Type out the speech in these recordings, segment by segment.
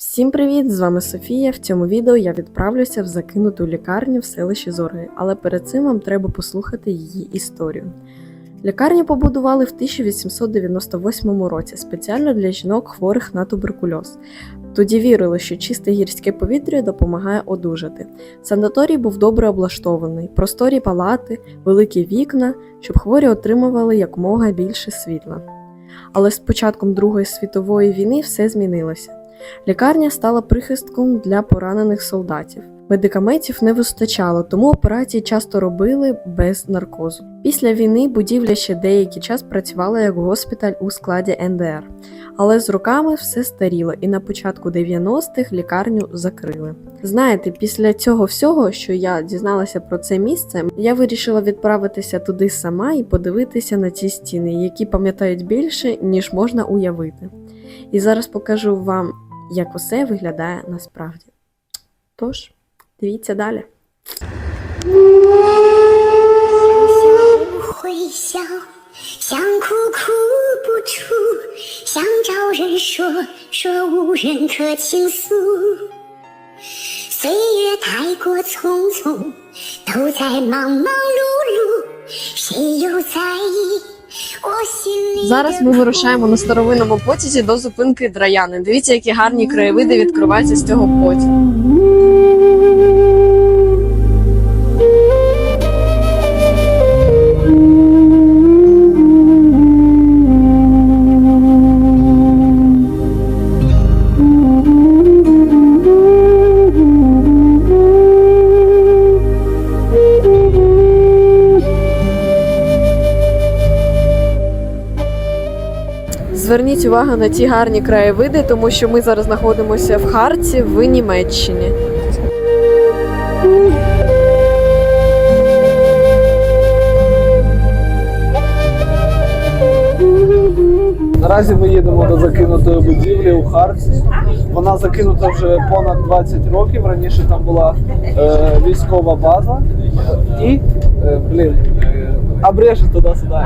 Всім привіт! З вами Софія. В цьому відео я відправлюся в закинуту лікарню в селищі Зорги, але перед цим вам треба послухати її історію. Лікарню побудували в 1898 році спеціально для жінок, хворих на туберкульоз. Тоді вірили, що чисте гірське повітря допомагає одужати. Санаторій був добре облаштований, просторі палати, великі вікна, щоб хворі отримували якомога більше світла. Але з початком Другої світової війни все змінилося. Лікарня стала прихистком для поранених солдатів. Медикаментів не вистачало, тому операції часто робили без наркозу. Після війни будівля ще деякий час працювала як госпіталь у складі НДР, але з роками все старіло, і на початку 90-х лікарню закрили. Знаєте, після цього всього, що я дізналася про це місце, я вирішила відправитися туди сама і подивитися на ці стіни, які пам'ятають більше, ніж можна уявити. І зараз покажу вам, як усе виглядає насправді. Тож, дивіться далі. Зараз ми вирушаємо на старовинному потязі до зупинки Драяни. Дивіться, які гарні краєвиди відкриваються з цього потягу. Зверніть увагу на ці гарні краєвиди, тому що ми зараз знаходимося в Харці в Німеччині. Наразі ми їдемо до закинутої будівлі у Харці. Вона закинута вже понад 20 років. Раніше там була е, військова база. І, е, блін, е, обрежу туди-сюди.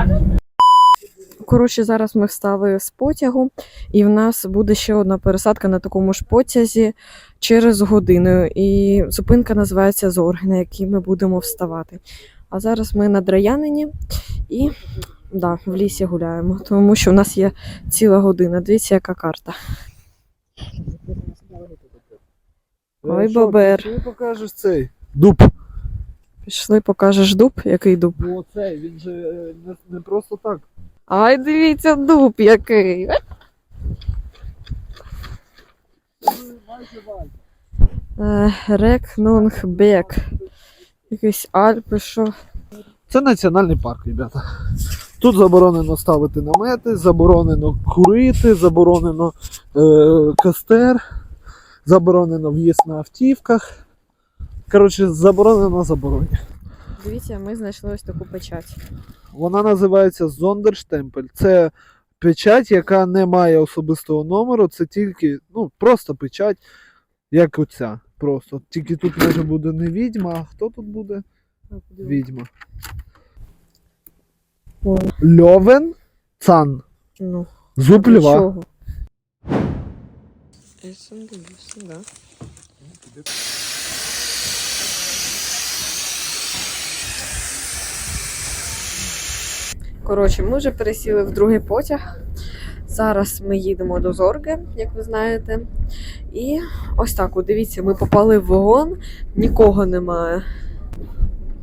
Коротше, зараз ми встали з потягу, і в нас буде ще одна пересадка на такому ж потязі через годину. І зупинка називається Зорги, на якій ми будемо вставати. А зараз ми на Драянині і да, в лісі гуляємо, тому що в нас є ціла година. Дивіться, яка карта. Ой, Е, що, бобер. Ти покажеш цей дуб. Пішли, покажеш дуб, який дуб. Ну оцей, він же е, не, не просто так. Ай, дивіться, дуб який. Е, Рекнонгбек. Якийсь Альпи, що. Це національний парк, ребята. Тут заборонено ставити намети, заборонено курити, заборонено е, костер, заборонено в'їзд на автівках. Коротше, заборонено заборонено. Дивіться, ми знайшли ось таку печать. Вона називається Зондерштемпель. Це печать, яка не має особистого номеру, це тільки ну, просто печать, як оця. Просто. Тільки тут може буде не відьма, а хто тут буде? Відьма. Льовен Цан. ну, Зуб льва. да. Коротше, ми вже пересіли в другий потяг. Зараз ми їдемо до Зорги, як ви знаєте. І ось так, дивіться, ми попали в вагон, нікого немає.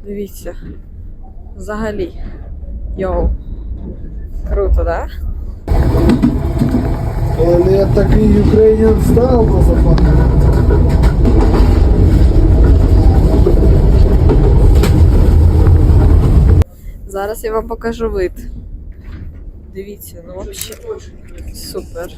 Дивіться. Взагалі. Йоу. Круто? Да? Але такий Ukrainian стайл motherfucker. Зараз я вам покажу вид. Дивіться, ну взагалі супер.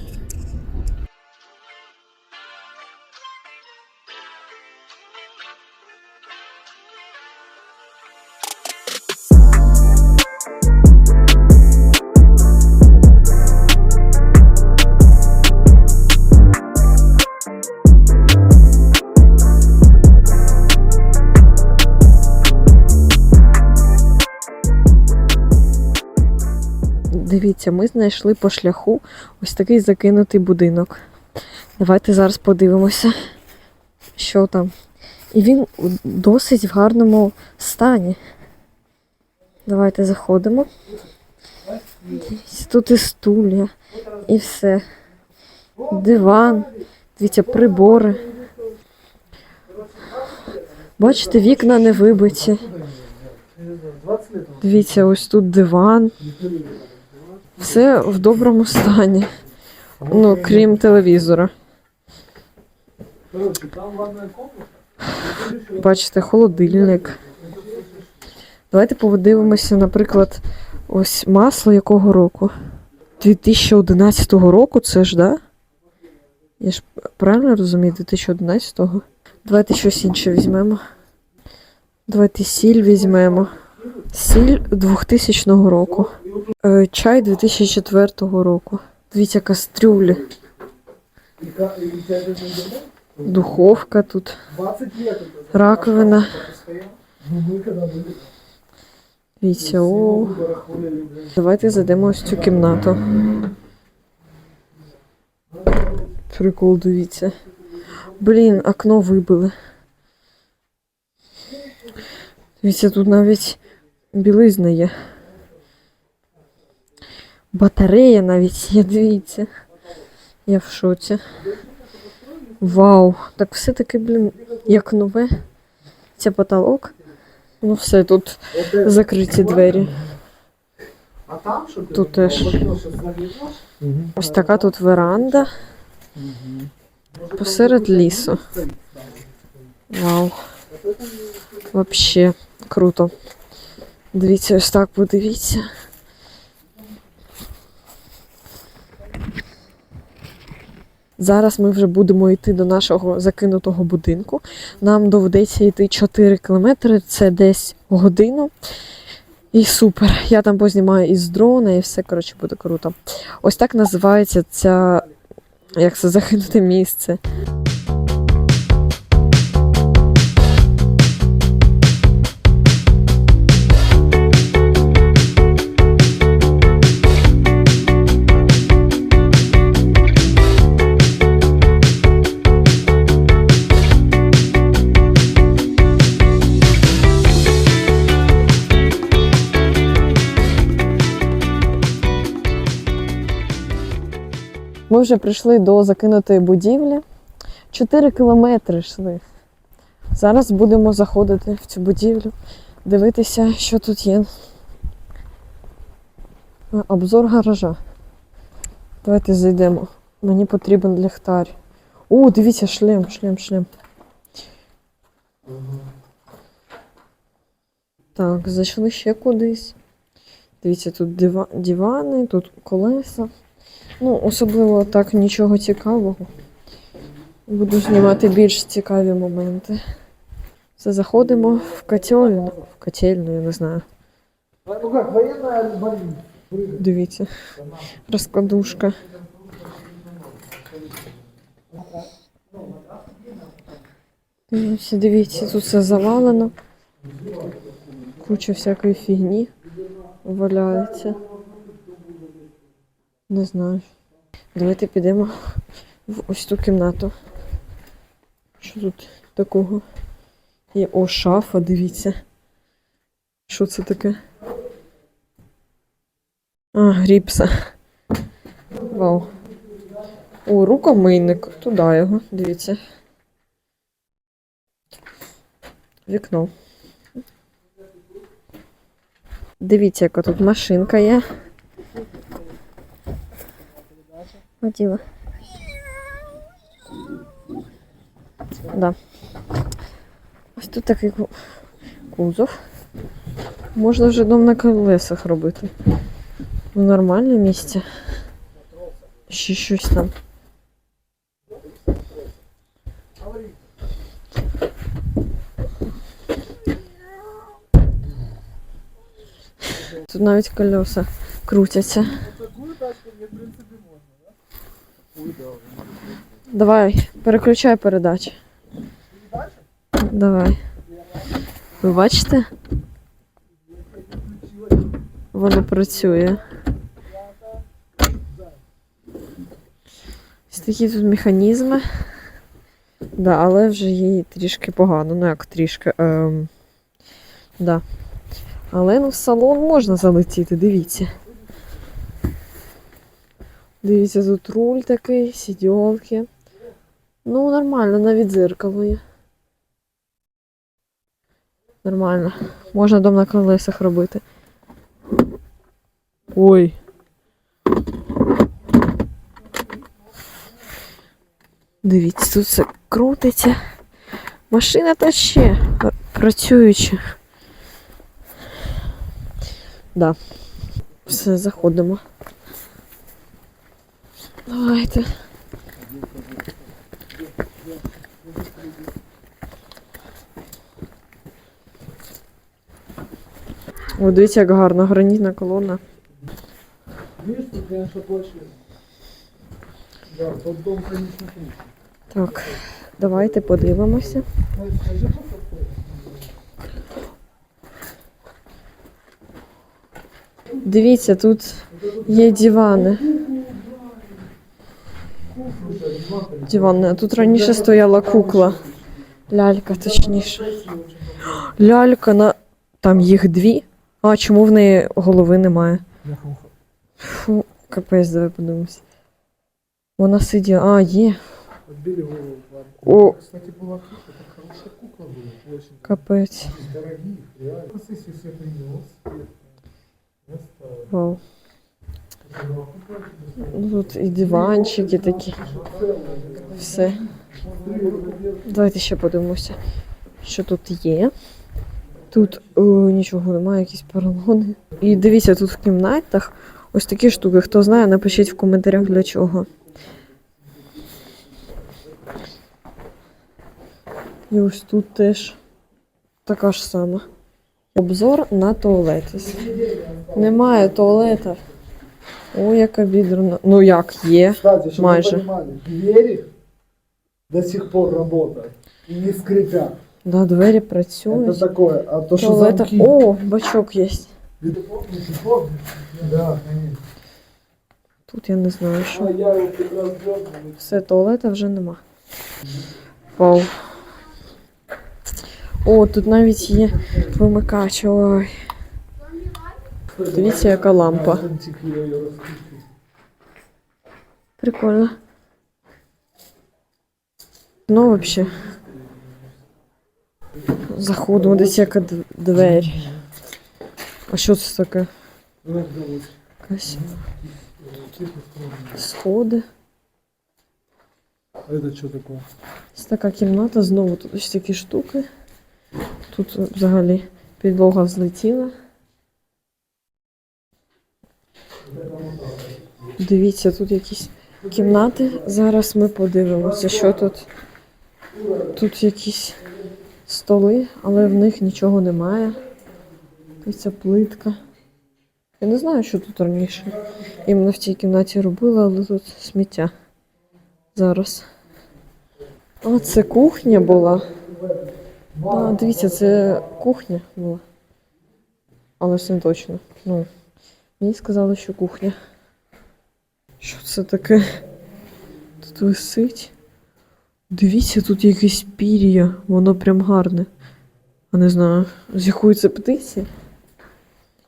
Дивіться, ми знайшли по шляху ось такий закинутий будинок. Давайте зараз подивимося, що там. І він досить в гарному стані. Давайте заходимо. Тут і стулья, і все. Диван, дивіться, прибори. Бачите, вікна не вибиті. Дивіться, ось тут диван. Все в доброму стані. Ну, крім телевізора. Бачите, холодильник. Давайте подивимося, наприклад, ось масло якого року? 2011 року це ж, да? Я ж правильно розумію, 2011-го? Давайте щось інше візьмемо. Давайте сіль візьмемо. Сіль 2000 року. Е, чай 2004 року. Дивіться, кастрюлі. Духовка тут. Раковина. Дивіться, о. Давайте зайдемо ось цю кімнату. Прикол, дивіться. Блін, окно вибили. Дивіться, тут навіть білизна є. Батарея навіть є, дивіться. Я в шоці. Вау! Так все-таки, блін, як нове. Це потолок. Ну все, тут закриті двері. Тут теж. Ось така тут веранда посеред лісу. Вау. Вообще круто. Дивіться, ось так подивіться. Зараз ми вже будемо йти до нашого закинутого будинку. Нам доведеться йти 4 кілометри, це десь годину. І супер. Я там познімаю із дрона, і все коротше буде круто. Ось так називається ця, як це закинуте місце. Ми вже прийшли до закинутої будівлі. 4 кілометри йшли. Зараз будемо заходити в цю будівлю, дивитися, що тут є. Обзор гаража. Давайте зайдемо. Мені потрібен ліхтар. О, дивіться, шлем, шлем, шлем. Так, зайшли ще кудись. Дивіться, тут дива... дивани, тут колеса. Ну, особливо так нічого цікавого. Буду знімати більш цікаві моменти. Все, заходимо в котельну. В котельну, я не знаю. Ну. Дивіться. Розкладушка. Дивіться, дивіться, тут все завалено. Куча всякої фігні валяється. Не знаю. Давайте підемо в ось ту кімнату. Що тут такого? Є о, шафа, дивіться. Що це таке? А, гріпса. Вау. О, рукомийник. Туди його, дивіться. Вікно. Дивіться, яка тут машинка є. Ходіла. Да. Ось тут такий кузов. Можна вже дом на колесах робити. Ну, нормальне місце. Ще щось там. Тут навіть колеса крутяться. Давай, переключай передачі. Давай. Ви бачите? Воно працює. Ось такі тут механізми. Да, але вже їй трішки погано. Ну як трішки. Ем, да. Але ну в салон можна залетіти, дивіться. Дивіться, тут руль такий, сідьолки. Ну, нормально, навіть дзеркало є. Нормально. Можна дом на колесах робити. Ой. Дивіться, тут все крутиться. Машина та ще працююча. Да. Все, заходимо. Давайте. О, дивіться, як гарно, гранітна колона. Так, давайте подивимося. Дивіться, тут є дивани. Дивани. А тут раніше стояла кукла. Лялька, точніше. Лялька на. Там їх дві. А чому в неї голови немає? Фу, капець, давай подивимось. Вона сиділа. А, є. Отбили голову пару. О, Кстати, была кукла, это хорошая кукла была, очень капець. дорогих, реально. Посмотрите, все принес. Я ставлю. Вау. Тут і диванчики такі. Все. Давайте ще подивимося, що тут є. Тут о, нічого немає, якісь поролони. І дивіться, тут в кімнатах ось такі штуки. Хто знає, напишіть в коментарях для чого. І ось тут теж така ж сама. Обзор на туалет. Немає туалета. О, яка відрана. Ну як є. Кстати, чтобы Майже. вы понимали, двери до сих пор работают. И не скрипят. Да, двері Это працюють. такое. А то, что Туалета. замки... О, бачок є. Вы помните, помните? Да, конечно. Тут я не знаю, що. А я его прекрасно дёрнул. Все, туалета вже нема. Вау. О, тут навіть є вимикач. Ой. Дивіться, яка лампа. Прикольно. Ну, взагалі. Заходимо, десь яка двері. А що це таке? Якась сходи. А это что такое? Ось така кімната, знову тут ось такі штуки. Тут взагалі підлога злетіла. Дивіться, тут якісь кімнати. Зараз ми подивимося, що тут. Тут якісь столи, але в них нічого немає. Якась плитка. Я не знаю, що тут раніше. Іменно в цій кімнаті робили, але тут сміття. Зараз. А, це кухня була. А, дивіться, це кухня була. Але ж не точно. Ну, мені сказали, що кухня. Що це таке? Тут висить. Дивіться, тут якесь пір'я. Воно прям гарне. А не знаю, з якої це птиці.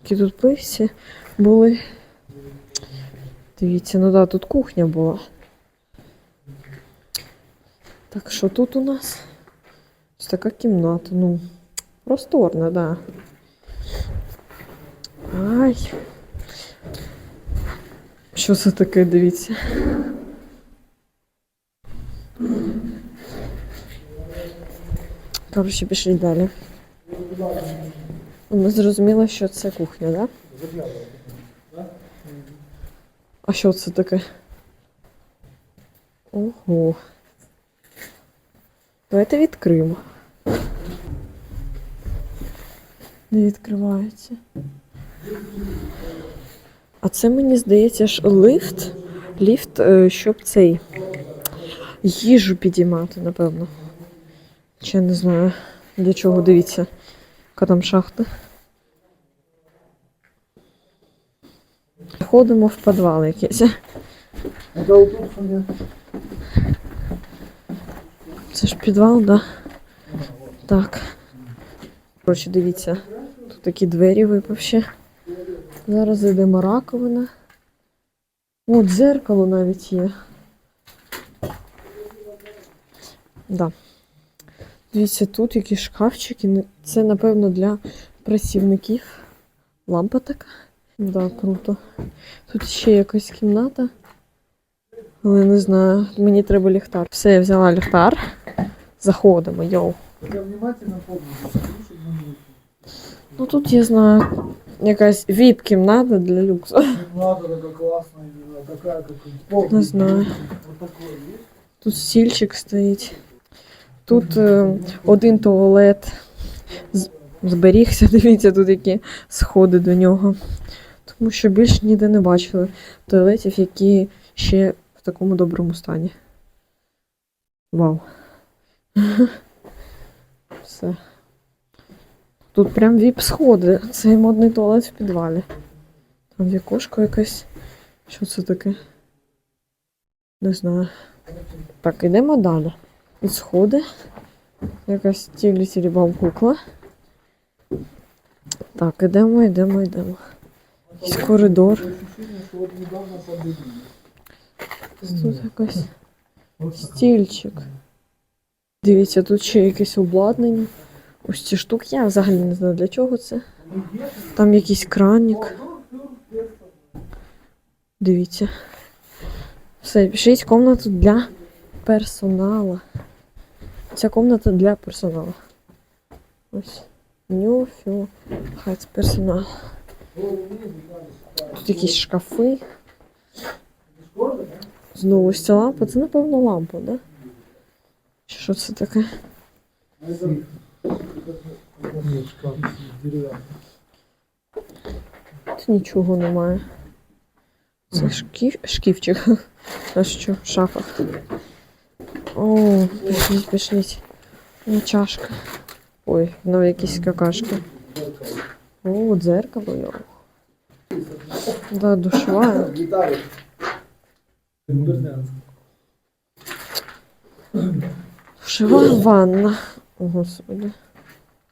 Які тут птиці були. Дивіться, ну да, тут кухня була. Так, що тут у нас? Ось така кімната. Ну, просторна, да. Ай. Що це таке, дивіться? Коротше, пішли далі. Ми зрозуміли, що це кухня, так? Да? А що це таке? Ого. Давайте відкриємо. Не відкривається. А це мені здається ж лифт. Ліфт, е, щоб цей їжу підіймати, напевно. Чи не знаю для чого, дивіться, яка там шахта. Ходимо в підвал якийсь. Це ж підвал, да? Так. Коротше, дивіться, тут такі двері випавші. Зараз зайдемо раковина. О, дзеркало навіть є. Да. Дивіться, тут якісь шкафчики. Це, напевно, для працівників. Лампа така. Да, круто. Тут ще якась кімната. Але не знаю, мені треба ліхтар. Все, я взяла ліхтар. Заходимо, йоу. Ну тут я знаю, якась віп-кімната для люксу. Надо така класна, такая, как Не знаю. Тут стільчик стоїть. Тут е, один туалет з- зберігся. Дивіться, тут які сходи до нього. Тому що більше ніде не бачили туалетів, які ще в такому доброму стані. Вау. Все. Тут прям віп-сходи. Цей модний туалет в підвалі. Там вікошко якесь. Що це таке? Не знаю. Так, йдемо далі. Тут сходи. Якась тілі тілі кукла. Так, ідемо, йдемо, йдемо. Якийсь коридор. Тут якось стільчик. Дивіться, тут ще якесь обладнання. Ось ці штуки. Я взагалі не знаю для чого це. Там якийсь кранік. Дивіться. Все, пишіть комнату для персоналу. Ця комната для персоналу. Ось. Нюфю. Хай це персонал. Тут якісь шкафи. Знову ось ця лампа. Це, напевно, лампа, да? Що це таке? Тут нічого немає. Це шкіф... шкіфчик. А що? Шафа. О, пішліть, пішліть. Ну, чашка. Ой, ну якісь какашки. О, дзеркало. йо. Да, душова. Виталий. Ванна. Господи.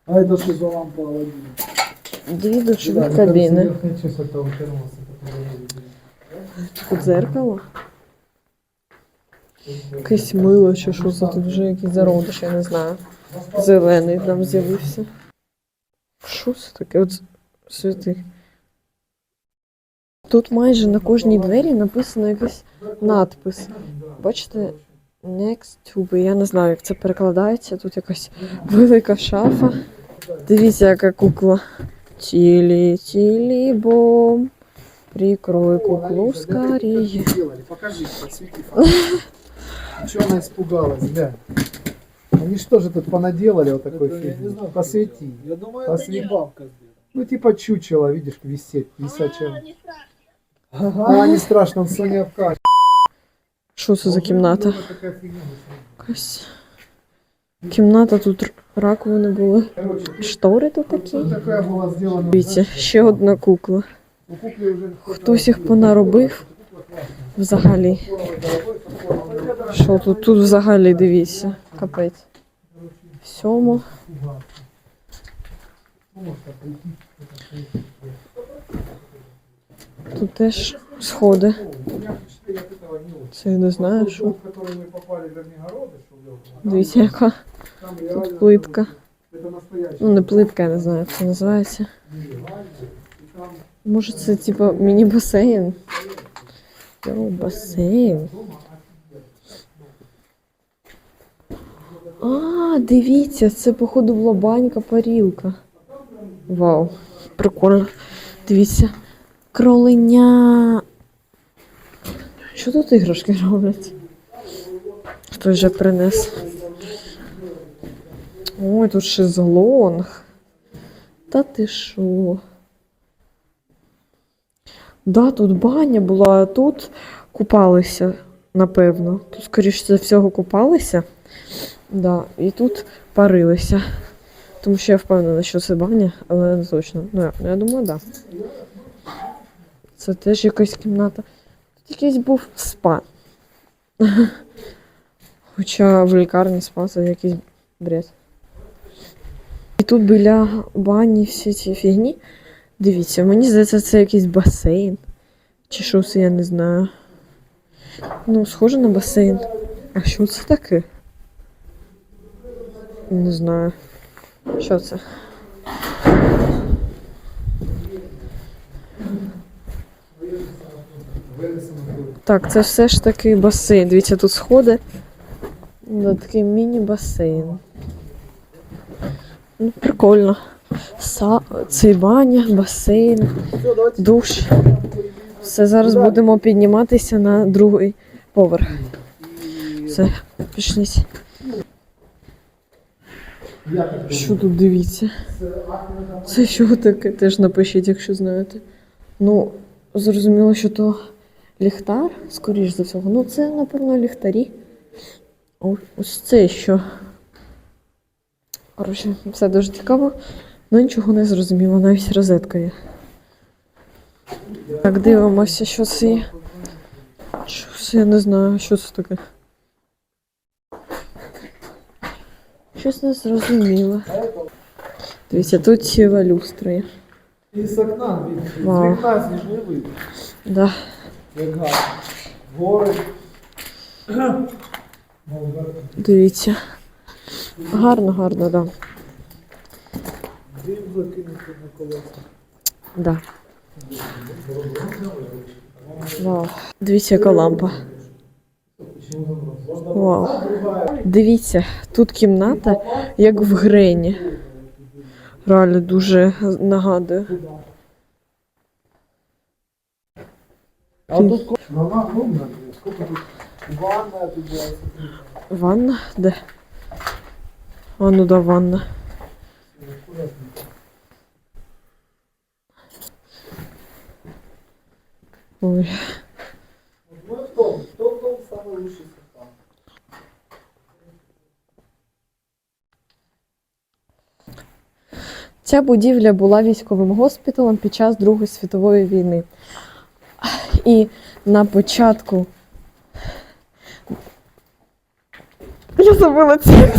А это что за лампа Аладдина? Дві душові кабіни. Верхняя часть этого термоса, который я видел. Тут дзеркало. Якесь мило чи що це тут вже якийсь зародиш, я не знаю. Зелений там з'явився. Що це таке? От святий. Тут майже на кожній двері написано якийсь надпис. Бачите? Next to be. Я не знаю, як це перекладається. Тут якась велика шафа. Дивіться, яка кукла. Тілі, тілі, бом. Прикрой куклу скорее. Делали, покажи, подсвети. Чего она испугалась, глянь. Они что же тут понаделали вот такой фигни? Посвети. Я думаю, это не бабка Ну типа чучело, видишь, висеть, висячая. А, не страшно, он Соня в каще. Що це за кімната? Якась кімната, тут раковини були. Штори тут такі. Дивіться, ще одна кукла. Хтось їх понаробив взагалі. Що тут? Тут взагалі дивіться. Капець. Сьомо. Тут теж сходи. Це я не знаю, що. в который мы попали в Вернигороды, что в Лёгу, Дивіться, яка там тут реально плитка. это настоящий. Ну, не плитка, я не знаю, як це називається. Може, це типа міні-басейн? Йоу, басейн. А, дивіться, це, походу, була банька парілка. Вау, прикольно. Дивіться. Кроленя. Що тут іграшки роблять? Хтось вже принес. Ой, тут шезлонг. Та ти що? Да, тут баня була, а тут купалися, напевно. Тут, скоріше за всього, купалися. Да, і тут парилися. Тому що я впевнена, що це баня, але не точно. Ну, я, я думаю, так. Да. Це теж якась кімната. Якийсь був спа. Хоча в лікарні спа це якийсь бред. І тут біля бані всі ці фігні. Дивіться, мені здається, це якийсь басейн. Чи що це, я не знаю. Ну, схоже на басейн. А що це таке? Не знаю. Що це? Так, це все ж таки басейн. Дивіться, тут сходи. Ну, такий міні-басейн. Ну, прикольно. Са... Цей баня, басейн, душ. Все, зараз будемо підніматися на другий поверх. Все, пішліть. Що тут дивіться? Це що таке? Теж напишіть, якщо знаєте. Ну, зрозуміло, що то ліхтар, скоріш за всього. Ну, це, напевно, ліхтарі. Ось це що. Коротше, все дуже цікаво, але нічого не зрозуміло, навіть розетка є. Так, дивимося, що це є. Що це, я не знаю, що це таке. Щось не зрозуміло. Дивіться, тут ціла люстра є. І з окна. З вікна сніжний вид. Да. Як гарно. Гори. Дивіться. Гарно, гарно, да. Дим закинути на колеса. Да. Вау. Дивіться, яка лампа. Вау. Дивіться, тут кімната, як в Грені. Реально дуже нагадує. А тут Вона огромна. Сколько тут? Ванна тут була. Ванна? Де? А, ну да, ванна. Ой. Ну в хто в тому самий лучший состав? Ця будівля була військовим госпіталем під час Другої світової війни. І на початку. Я забула це.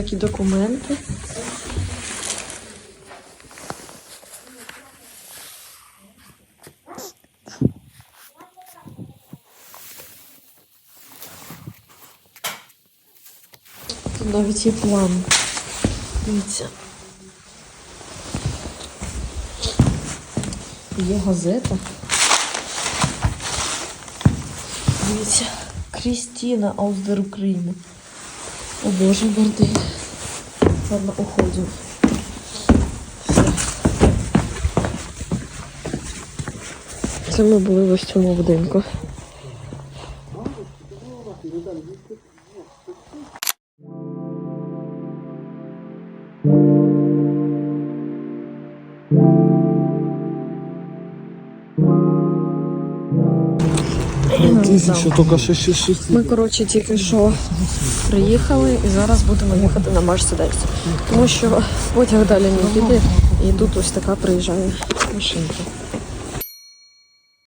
Всякі документи. Тут навіть є план. Дивіться. Є газета. Дивіться. Крістіна Ауздер України. О боже, борди. Ладно, уходим. Це ми були в ось цьому будинку. Тисяча, тільки ще ще ще. Ми, коротше, тільки що приїхали і зараз будемо їхати на марш Мерседес. Тому що потяг далі не піде, і тут ось така приїжджає машинка.